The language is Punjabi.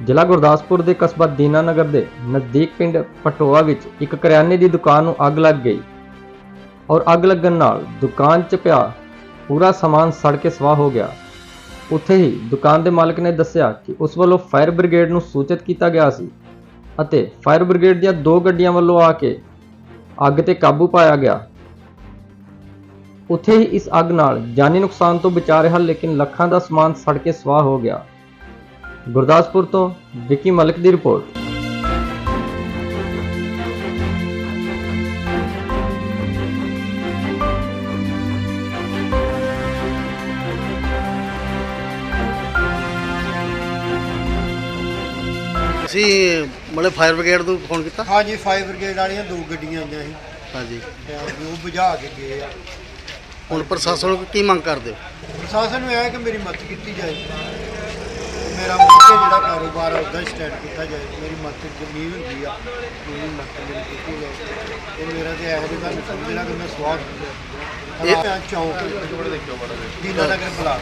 ਜ਼ਿਲ੍ਹਾ ਗੁਰਦਾਸਪੁਰ ਦੇ ਕਸਬਾ ਦੀਨਾਨਗਰ ਦੇ ਨਜ਼ਦੀਕ ਪਿੰਡ ਪਟੋਆ ਵਿੱਚ ਇੱਕ ਕਰਿਆਨੇ ਦੀ ਦੁਕਾਨ ਨੂੰ ਅੱਗ ਲੱਗ ਗਈ ਔਰ ਅੱਗ ਲੱਗਣ ਨਾਲ ਦੁਕਾਨ 'ਚ ਪਿਆ ਪੂਰਾ ਸਮਾਨ ਸੜ ਕੇ ਸਵਾਹ ਹੋ ਗਿਆ। ਉੱਥੇ ਹੀ ਦੁਕਾਨ ਦੇ ਮਾਲਕ ਨੇ ਦੱਸਿਆ ਕਿ ਉਸ ਵੱਲੋਂ ਫਾਇਰ ਬ੍ਰਿਗੇਡ ਨੂੰ ਸੂਚਿਤ ਕੀਤਾ ਗਿਆ ਸੀ ਅਤੇ ਫਾਇਰ ਬ੍ਰਿਗੇਡ ਦੀਆਂ ਦੋ ਗੱਡੀਆਂ ਵੱਲੋਂ ਆ ਕੇ ਅੱਗ ਤੇ ਕਾਬੂ ਪਾਇਆ ਗਿਆ। ਉੱਥੇ ਹੀ ਇਸ ਅੱਗ ਨਾਲ ਜਾਨੀ ਨੁਕਸਾਨ ਤੋਂ ਬਚਾ ਰਿਹਾ, ਲੇਕਿਨ ਲੱਖਾਂ ਦਾ ਸਮਾਨ ਸੜ ਕੇ ਸਵਾਹ ਹੋ ਗਿਆ। ਗੁਰਦਾਸਪੁਰ ਤੋਂ ਵਿੱਕੀ ਮਲਕ ਦੀ ਰਿਪੋਰਟ। ਅਸੀਂ ਮਤਲਬ ਫਾਇਰ ਬ੍ਰਿਗੇਡ ਨੂੰ ਫੋਨ ਕੀਤਾ? ਹਾਂਜੀ ਫਾਇਰ ਬ੍ਰਿਗੇਡ ਵਾਲੀਆਂ ਦੋ ਗੱਡੀਆਂ ਆਈਆਂ ਸੀ। ਹਾਂਜੀ। ਤੇ ਉਹ ਬੁਝਾ ਕੇ ਗਏ ਆ। ਹੁਣ ਪ੍ਰਸ਼ਾਸਨ ਨੂੰ ਕੀ ਮੰਗ ਕਰਦੇ ਹੋ? ਪ੍ਰਸ਼ਾਸਨ ਨੂੰ ਇਹ ਹੈ ਕਿ ਮੇਰੀ ਮਦਦ ਕੀਤੀ ਜਾਏ। ਮੁੱਕੇ ਜਿਹੜਾ ਕਾਰੋਬਾਰ ਆ ਉਹਦਾ ਸਟੈਂਡ ਕੀਤਾ ਜਾਏ ਮੇਰੀ ਮਦਦ ਜ਼ਮੀਨ ਹੁੰਦੀ ਆ ਮੇਰੀ ਮਦਦ ਮੇਰੀ ਕੀਤੀ ਜਾਏ ਉਹ ਮੇਰਾ ਤੇ ਇਹੋ ਜਿਹਾ ਤੁਹਾਨੂੰ ਸਮਝਣਾ ਕਿ ਮੈਂ ਸਵਾਦ ਇਹ ਚੌਂਕ ਦੀਨਾ ਨਗਰ ਬਲਾਕ